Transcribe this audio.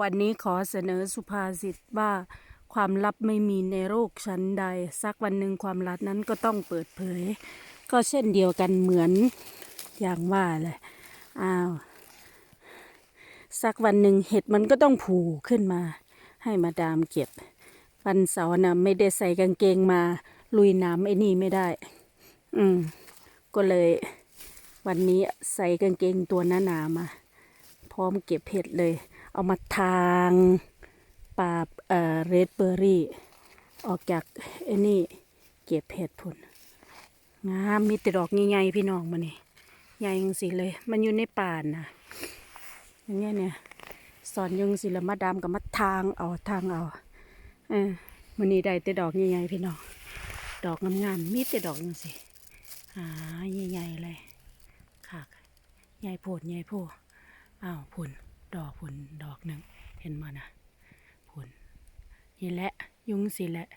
วันนี้ขอเสนอสุภาษิตว่า ความลับไม่มีในโลกชั้นใด สักวันหนึ่งความลับนั้นก็ต้องเปิดเผย ก็เช่นเดียวกันเหมือนอย่างว่าแหละอ้าวสักวันหนึ่งเห็ดมันก็ต้องผูขึ้นมา ให้มาดามเก็บ วันเสาร์นะไม่ได้ใส่กางเกงมา ลุยน้ำไอ้นี่ไม่ได้ อืม ก็เลย วันนี้ใส่กางเกงตัวหนาๆมา พร้อมเก็บเห็ดเลย เอามาทางปาบเอ่อเรดเบอร์รี่ ออกจากไอ้นี่เก็บเห็ดพุ่นงามมีแต่ดอกใหญ่ๆพี่น้องมานี่ใหญ่จังสิเลย มันอยู่ในป่านนะอย่างเงี้ยเนี่ยสอนยุงสิละมาดามกับมาทางเอาทางเอาเออมันนี้ได้แต่ดอกใหญ่ๆพี่น้องดอกงามๆมีแต่ดอกจังสิหาใหญ่ๆเลยค่ะใหญ่โพดใหญ่โพอ้าวผุน ดอกผุนดอกหนึ่งเห็นมานะผุนนี่แหละยุงสิแหละ